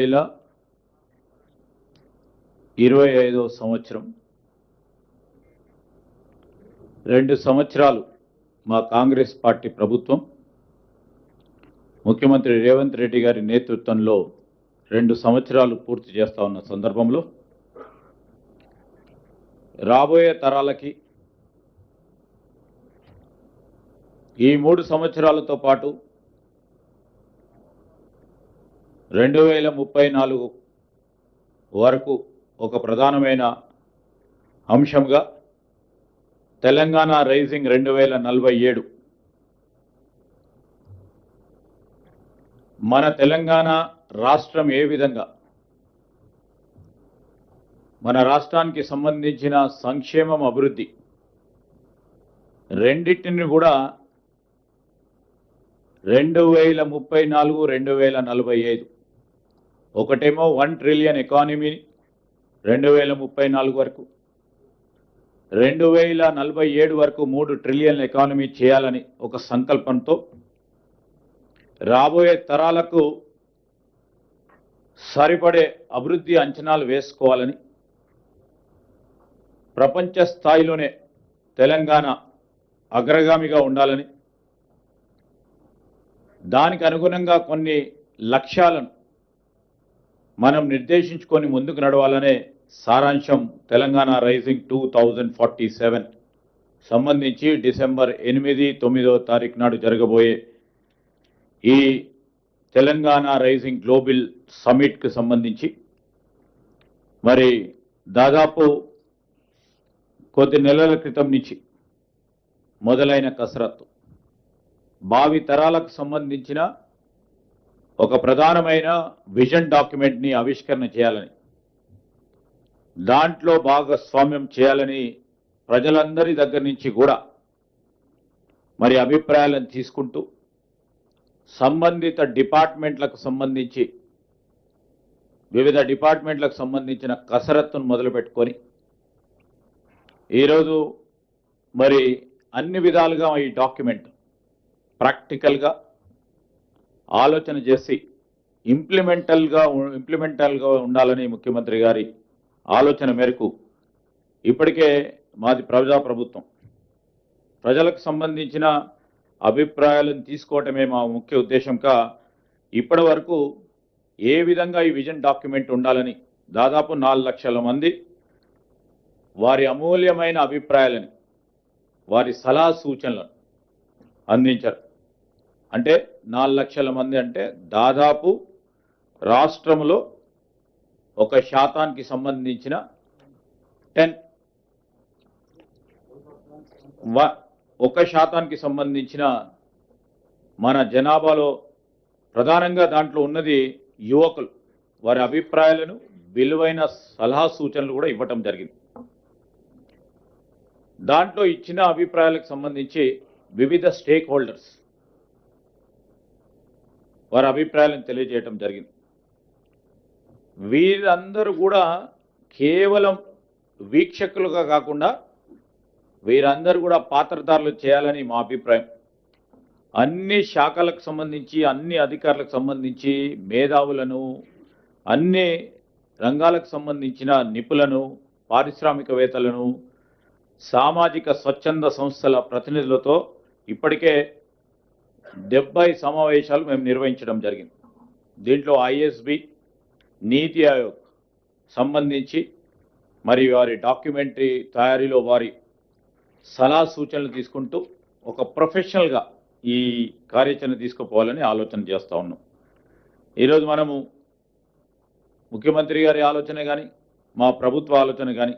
వేల ఇరవై ఐదవ సంవత్సరం. రెండు సంవత్సరాలు మా కాంగ్రెస్ పార్టీ ప్రభుత్వం. ముఖ్యమంత్రి రేవంత్ రెడ్డి గారి నేతృత్వంలో రెండు సంవత్సరాలు పూర్తి చేస్తా ఉన్న సందర్భంలో రాబోయే తరాలకి ఈ మూడు సంవత్సరాలతో పాటు రెండు వేల ముప్పై నాలుగు వరకు ఒక ప్రధానమైన అంశంగా తెలంగాణ రైజింగ్ రెండు వేల నలభై ఏడు. మన తెలంగాణ రాష్ట్రం ఏ విధంగా మన రాష్ట్రానికి సంబంధించిన సంక్షేమం అభివృద్ధి రెండింటిని కూడా రెండు వేల ముప్పై నాలుగు రెండు వేల నలభై ఐదు ఒకటేమో వన్ ట్రిలియన్ ఎకానమీ రెండు వేల ముప్పై నాలుగు వరకు రెండు వేల నలభై ఏడు వరకు మూడు ట్రిలియన్ ఎకానమీ చేయాలని ఒక సంకల్పంతో రాబోయే తరాలకు సరిపడే అభివృద్ధి అంచనాలు వేసుకోవాలని ప్రపంచ స్థాయిలోనే తెలంగాణ అగ్రగామిగా ఉండాలని దానికి అనుగుణంగా కొన్ని లక్ష్యాలను మనం నిర్దేశించుకొని ముందుకు నడవాలనే సారాంశం Telangana rising two thousand forty seven సంబంధించి డిసెంబర్ ఎనిమిది తొమ్మిదో తారీఖు నాడు జరగబోయే ఈ తెలంగాణ రైజింగ్ గ్లోబల్ సమిట్కి సంబంధించి. మరి దాదాపు కొద్ది నెలల క్రితం నుంచి మొదలైన కసరత్తు. భావి తరాలకు సంబంధించిన ఒక ప్రధానమైన విజన్ డాక్యుమెంట్ని ఆవిష్కరణ చేయాలని దాంట్లో భాగస్వామ్యం చేయాలని ప్రజలందరి దగ్గర నుంచి కూడా మరి అభిప్రాయాలను తీసుకుంటూ సంబంధిత డిపార్ట్మెంట్లకు సంబంధించి వివిధ డిపార్ట్మెంట్లకు సంబంధించిన కసరత్తును మొదలుపెట్టుకొని ఈరోజు మరి అన్ని విధాలుగా ఈ డాక్యుమెంట్ ప్రాక్టికల్గా ఆలోచన చేసి ఇంప్లిమెంటల్గా ఇంప్లిమెంటల్గా ఉండాలని ముఖ్యమంత్రి గారి ఆలోచన మేరకు ఇప్పటికే మాది ప్రజా ప్రభుత్వం. ప్రజలకు సంబంధించిన అభిప్రాయాలను తీసుకోవటమే మా ముఖ్య ఉద్దేశంగా ఇప్పటి వరకు ఏ విధంగా ఈ విజన్ డాక్యుమెంట్ ఉండాలని దాదాపు నాలుగు లక్షల మంది వారి అమూల్యమైన అభిప్రాయాలని వారి సలహా సూచనలను అందించారు. అంటే నాలుగు లక్షల మంది అంటే దాదాపు రాష్ట్రంలో ఒక శాతానికి సంబంధించిన టెన్. ఒక శాతానికి సంబంధించిన మన జనాభాలో ప్రధానంగా దాంట్లో ఉన్నది యువకులు. వారి అభిప్రాయాలను విలువైన సలహా సూచనలు కూడా ఇవ్వటం జరిగింది. దాంట్లో ఇచ్చిన అభిప్రాయాలకు సంబంధించి వివిధ స్టేక్ హోల్డర్స్ వారి అభిప్రాయాలను తెలియజేయటం జరిగింది. వీరందరూ కూడా కేవలం వీక్షకులుగా కాకుండా వీరందరూ కూడా పాత్రదారులు చేయాలని మా అభిప్రాయం. అన్ని శాఖలకు సంబంధించి అన్ని అధికారులకు సంబంధించి మేధావులను అన్ని రంగాలకు సంబంధించిన నిపులను పారిశ్రామికవేత్తలను సామాజిక స్వచ్ఛంద సంస్థల ప్రతినిధులతో ఇప్పటికే డెబ్బై సమావేశాలు మేము నిర్వహించడం జరిగింది. దీంట్లో ఐఎస్బి నీతి ఆయోగ్ సంబంధించి మరి వారి డాక్యుమెంటరీ తయారీలో వారి సలహా సూచనలు తీసుకుంటూ ఒక ప్రొఫెషనల్గా ఈ కార్యాచరణ తీసుకుపోవాలని ఆలోచన చేస్తూ ఉన్నాం. ఈరోజు మనము ముఖ్యమంత్రి గారి ఆలోచన కానీ మా ప్రభుత్వ ఆలోచన కానీ